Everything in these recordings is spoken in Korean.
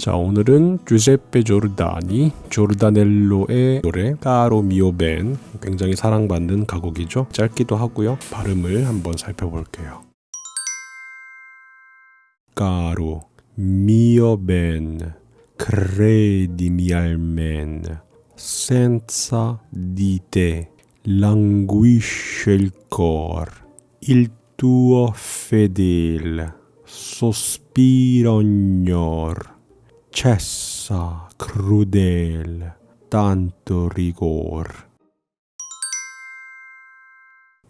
자 오늘은 주세페 조르다니 조르다넬로의 노래 까로 미오 벤 굉장히 사랑받는 가곡이죠 짧기도 하고요 발음을 한번 살펴볼게요 까로 미오 벤 credimi almen senza di te languisce il cor il tuo fedel sospira ognor cessa crudel tanto rigor.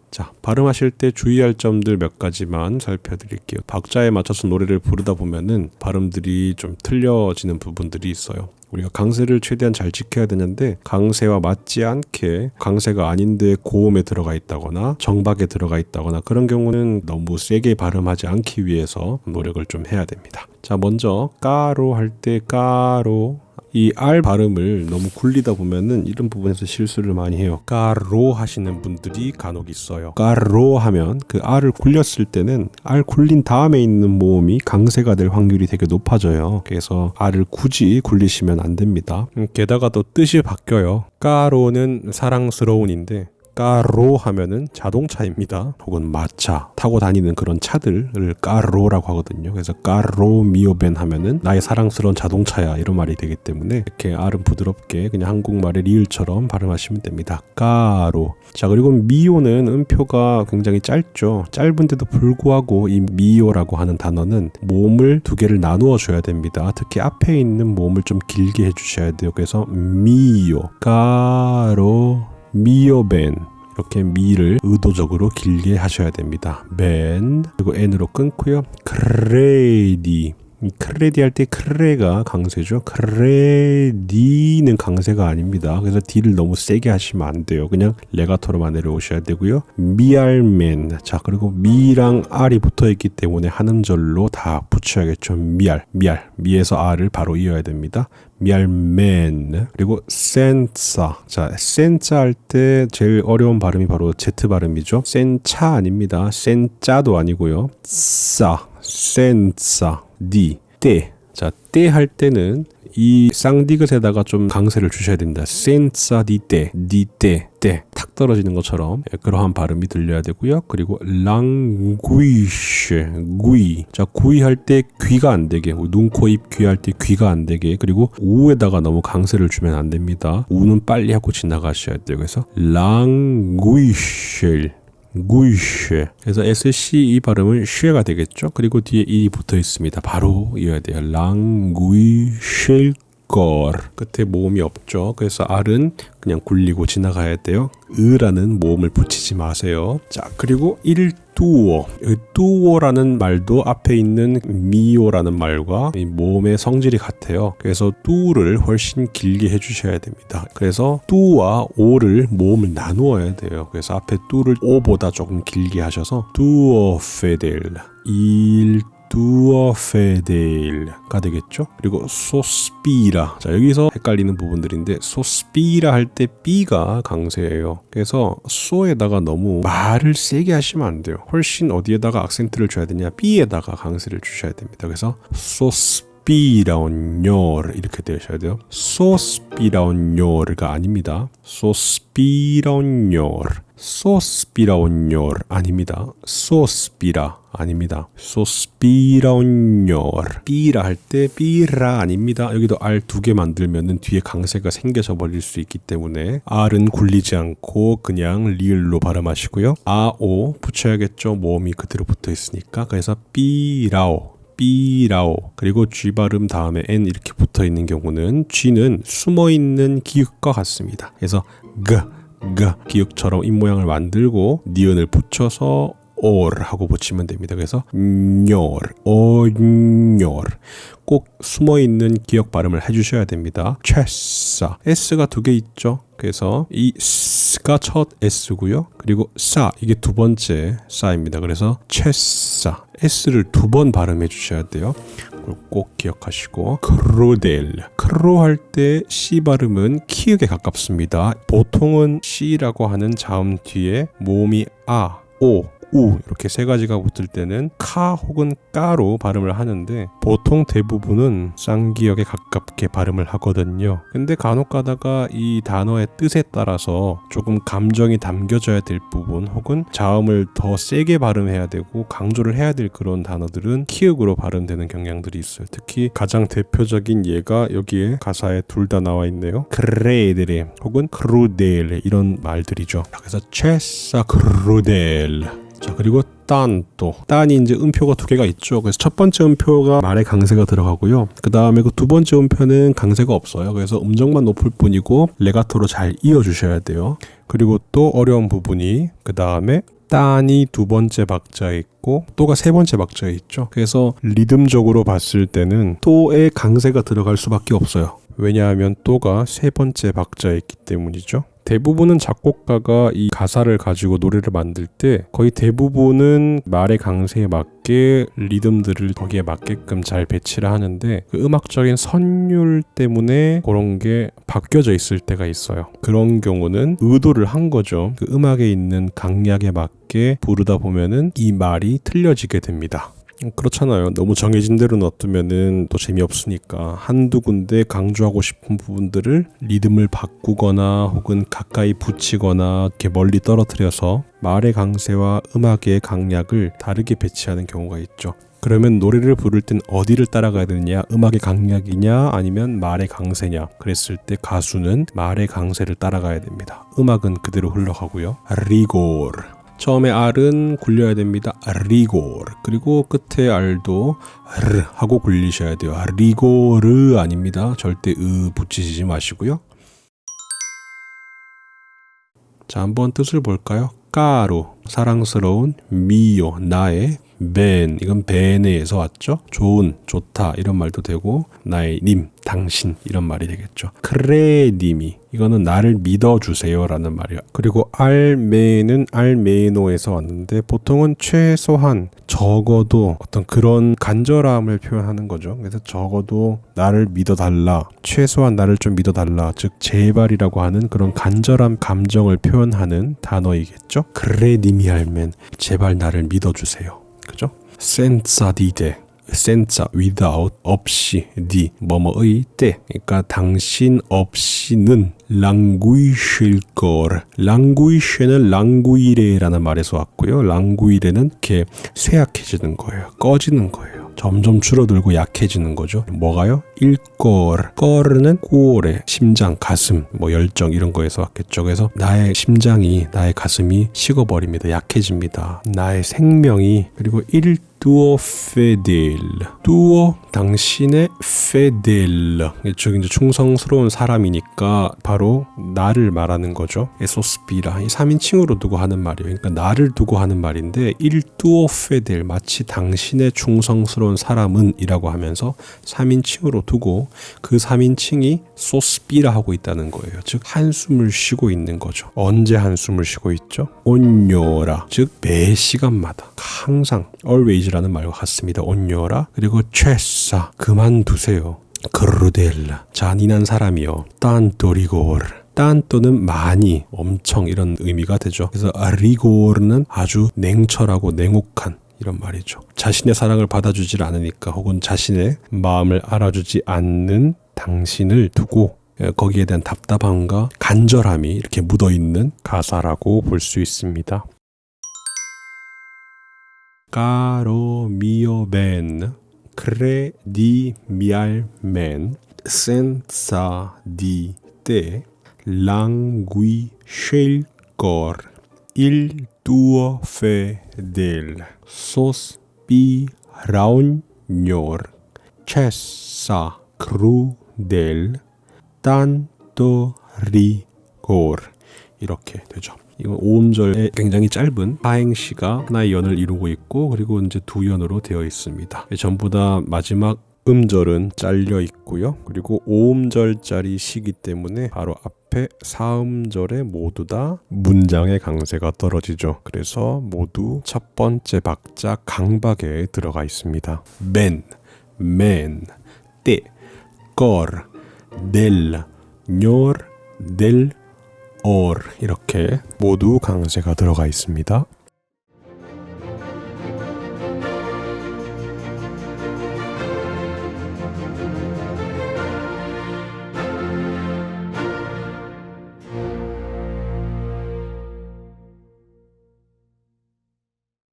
자, 발음하실 때 주의할 점들 몇 가지만 살펴드릴게요. 박자에 맞춰서 노래를 부르다 보면은 발음들이 좀 틀려지는 부분들이 있어요. 우리가 강세를 최대한 잘 지켜야 되는데 강세와 맞지 않게 강세가 아닌데 고음에 들어가 있다거나 정박에 들어가 있다거나 그런 경우는 너무 세게 발음하지 않기 위해서 노력을 좀 해야 됩니다. 자, 먼저 까로 할 때 까로 이 R 발음을 너무 굴리다 보면은 이런 부분에서 실수를 많이 해요. 까로 하시는 분들이 간혹 있어요. 까로 하면 그 R을 굴렸을 때는 R 굴린 다음에 있는 모음이 강세가 될 확률이 되게 높아져요. 그래서 R을 굳이 굴리시면 안 됩니다. 음, 게다가 또 뜻이 바뀌어요. 까로는 사랑스러운인데 까로 하면은 자동차입니다. 혹은 마차 타고 다니는 그런 차들을 까로라고 하거든요. 그래서 까로 미오벤 하면은 나의 사랑스러운 자동차야 이런 말이 되기 때문에 이렇게 알은 부드럽게 그냥 한국말의 리을처럼 발음하시면 됩니다. 까로. 자 그리고 미오는 음표가 굉장히 짧죠. 짧은데도 불구하고 이 미오라고 하는 단어는 모음을 두 개를 나누어 줘야 됩니다. 특히 앞에 있는 모음을 좀 길게 해주셔야 돼요. 그래서 미오, 까로, 미오벤 이렇게 미를 의도적으로 길게 하셔야 됩니다. 벤 그리고 n으로 끊고요. 크레디 크레디 할 때 크레가 강세죠. 크레디는 강세가 아닙니다. 그래서 D를 너무 세게 하시면 안 돼요. 그냥 레가토로만 내려오셔야 되고요. 미알맨. 자, 그리고 미랑 R이 붙어 있기 때문에 한 음절로 다 붙여야겠죠. 미알, 미알. 미에서 R을 바로 이어야 됩니다. 미알맨 그리고 센사 자 센자 할때 제일 어려운 발음이 바로 Z 발음이죠 센차 아닙니다 센짜도 아니고요 싸 센사 디 때. 자, 때 할 때는 이 쌍디귿에다가 좀 강세를 주셔야 됩니다. 디때, 때. 탁 떨어지는 것처럼 그러한 발음이 들려야 되고요. 그리고 구이. 자, 구이 할때 귀가 안 되게, 눈, 코, 입, 귀 할 때 귀가 안 되게. 그리고 우에다가 너무 강세를 주면 안 됩니다. 우는 빨리 하고 지나가셔야 돼요. 그래서 랑 구이쉐. 그래서 SC 이 발음은 쉐가 되겠죠? 그리고 뒤에 이 붙어 있습니다. 바로 이어야 돼요. 랑구이쉐 걸 끝에 모음이 없죠. 그래서 R은 그냥 굴리고 지나가야 돼요. 으라는 모음을 붙이지 마세요. 자 그리고 일 두어 뚜어라는 말도 앞에 있는 미오라는 말과 모음의 성질이 같아요. 그래서 뚜를 훨씬 길게 해주셔야 됩니다. 그래서 뚜와 오를 모음을 나누어야 돼요. 그래서 앞에 뚜를 오보다 조금 길게 하셔서 뚜어 페델 일 두어 페델가 되겠죠. 그리고 소스피라. 자, 여기서 헷갈리는 부분들인데 소스피라 할 때 B가 강세예요. 그래서 소에다가 너무 말을 세게 하시면 안 돼요. 훨씬 어디에다가 악센트를 줘야 되냐? B에다가 강세를 주셔야 됩니다. 그래서 소스 소스피라온뇨 이렇게 되셔야 돼요. 소스피라온뇨가 아닙니다. 소스피라온뇨 소스피라온뇨 아닙니다. 소스피라 아닙니다. 소스피라온뇨 삐라 할 때 삐라 아닙니다. 여기도 R 두 개 만들면은 뒤에 강세가 생겨져 버릴 수 있기 때문에 R은 굴리지 않고 그냥 리을로 발음하시고요. 아오 붙여야겠죠. 모음이 그대로 붙어 있으니까 그래서 삐라오 삐라오 그리고 G 발음 다음에 N 이렇게 붙어 있는 경우는 G는 숨어 있는 기역과 같습니다. 그래서 G G 기역처럼 입 모양을 만들고 니은을 붙여서 or 하고 붙이면 됩니다. 그래서 뇨 오뇨 꼭 숨어 있는 기억 발음을 해주셔야 됩니다. 체사 s가 두 개 있죠. 그래서 이 s가 첫 s고요. 그리고 사 이게 두 번째 사입니다. 그래서 체사 s를 두 번 발음해 주셔야 돼요. 꼭 기억하시고 크로델 크로 할 때 C 발음은 키읔에 가깝습니다. 보통은 C라고 하는 자음 뒤에 모음이 아, 오 우 이렇게 세 가지가 붙을 때는 카 혹은 까로 발음을 하는데 보통 대부분은 쌍기역에 가깝게 발음을 하거든요. 근데 간혹 가다가 이 단어의 뜻에 따라서 조금 감정이 담겨져야 될 부분 혹은 자음을 더 세게 발음해야 되고 강조를 해야 될 그런 단어들은 키읔으로 발음되는 경향들이 있어요. 특히 가장 대표적인 예가 여기에 가사에 둘 다 나와 있네요. 크레드레 혹은 크루델 이런 말들이죠. 그래서 체사 크루델 자 그리고 딴또 딴이 이제 음표가 두 개가 있죠. 그래서 첫 번째 음표가 말의 강세가 들어가고요. 그 다음에 그 두 번째 음표는 강세가 없어요. 그래서 음정만 높을 뿐이고 레가토로 잘 이어주셔야 돼요. 그리고 또 어려운 부분이 그 다음에 딴이 두 번째 박자에 있고 또가 세 번째 박자에 있죠. 그래서 리듬적으로 봤을 때는 또의 강세가 들어갈 수밖에 없어요. 왜냐하면 또가 세 번째 박자에 있기 때문이죠. 대부분은 작곡가가 이 가사를 가지고 노래를 만들 때 거의 대부분은 말의 강세에 맞게 리듬들을 거기에 맞게끔 잘 배치를 하는데 그 음악적인 선율 때문에 그런 게 바뀌어져 있을 때가 있어요. 그런 경우는 의도를 한 거죠. 그 음악에 있는 강약에 맞게 부르다 보면은 이 말이 틀려지게 됩니다. 그렇잖아요. 너무 정해진 대로 놔두면은 또 재미없으니까 한두 군데 강조하고 싶은 부분들을 리듬을 바꾸거나 혹은 가까이 붙이거나 이렇게 멀리 떨어뜨려서 말의 강세와 음악의 강약을 다르게 배치하는 경우가 있죠. 그러면 노래를 부를 땐 어디를 따라가야 되느냐? 음악의 강약이냐? 아니면 말의 강세냐? 그랬을 때 가수는 말의 강세를 따라가야 됩니다. 음악은 그대로 흘러가고요. 리고르 처음에 R은 굴려야 됩니다. 리고르. 그리고 끝에 R도 르 하고 굴리셔야 돼요. 리고르 아닙니다. 절대 으 붙이시지 마시고요. 자, 한번 뜻을 볼까요? 까로 사랑스러운 미요 나의 벤 이건 베네에서 왔죠. 좋은 좋다 이런 말도 되고 나의 님 당신 이런 말이 되겠죠. 크레님이 이거는 나를 믿어주세요라는 말이야. 그리고 알메는 알메노에서 왔는데 보통은 최소한 적어도 어떤 그런 간절함을 표현하는 거죠. 그래서 적어도 나를 믿어달라. 최소한 나를 좀 믿어달라. 즉 제발이라고 하는 그런 간절한 감정을 표현하는 단어이겠죠. 크레님이 알면 제발 나를 믿어주세요. 그죠? senza di te. senza without 없이 di 뭐뭐의 때 그러니까 당신 없이는 languisce 걸 languisce는 languire라는 말에서 왔고요 languire는 이렇게 쇠약해지는 거예요 꺼지는 거예요 점점 줄어들고 약해지는 거죠. 뭐가요? 일걸. 걸은 꾸오레, 심장, 가슴, 뭐 열정 이런 거에서 왔겠죠. 그래서 나의 심장이, 나의 가슴이 식어버립니다. 약해집니다. 나의 생명이 그리고 일 두오 페딜 두오 당신의 페딜 이쪽 이제 충성스러운 사람이니까 바로 나를 말하는 거죠. 에소스피라. 이 3인칭으로 두고 하는 말이에요. 그러니까 나를 두고 하는 말인데 일 두오 페딜 마치 당신의 충성스러운 사람은 이라고 하면서 3인칭으로 두고 그 3인칭이 소스피라 하고 있다는 거예요. 즉 한숨을 쉬고 있는 거죠. 언제 한숨을 쉬고 있죠? 온요라. 즉 매 시간마다. 항상 always 라는 말과 같습니다. 온녀라 그리고 최사 그만두세요. 그르델라 잔인한 사람이요. 딴토리고르 딴 또는 많이 엄청 이런 의미가 되죠. 그래서 리고르는 아주 냉철하고 냉혹한 이런 말이죠. 자신의 사랑을 받아주질 않으니까 혹은 자신의 마음을 알아주지 않는 당신을 두고 거기에 대한 답답함과 간절함이 이렇게 묻어 있는 가사라고 볼 수 있습니다. caro mio ben, credimialmen, senza di te languisce il cor, il tuo fedel, sospiraugnor, cessa crudel, tanto rigor. 이렇게 되죠. 이건 5음절의 굉장히 짧은 하행시가 하나의 연을 이루고 있고 그리고 이제 두 연으로 되어 있습니다. 전부 다 마지막 음절은 잘려 있고요. 그리고 5음절짜리 시기 때문에 바로 앞에 4음절에 모두 다 문장의 강세가 떨어지죠. 그래서 모두 첫 번째 박자 강박에 들어가 있습니다. 맨, 맨, 때, 뇨, 델, or 이렇게 모두 강세가 들어가 있습니다.